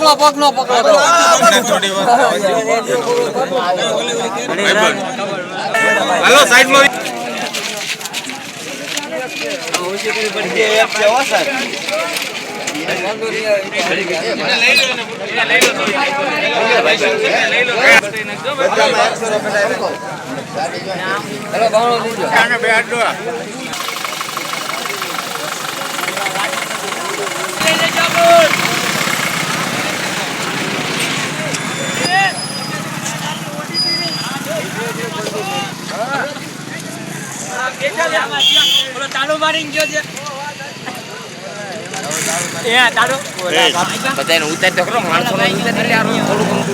પકડો પકડો નો પકડો તમને થોડી બે હાલો સાઈડમાં તાળું મારીને ગયો છે બધાને ઉતાર તો ખરો માણસો ઉતાર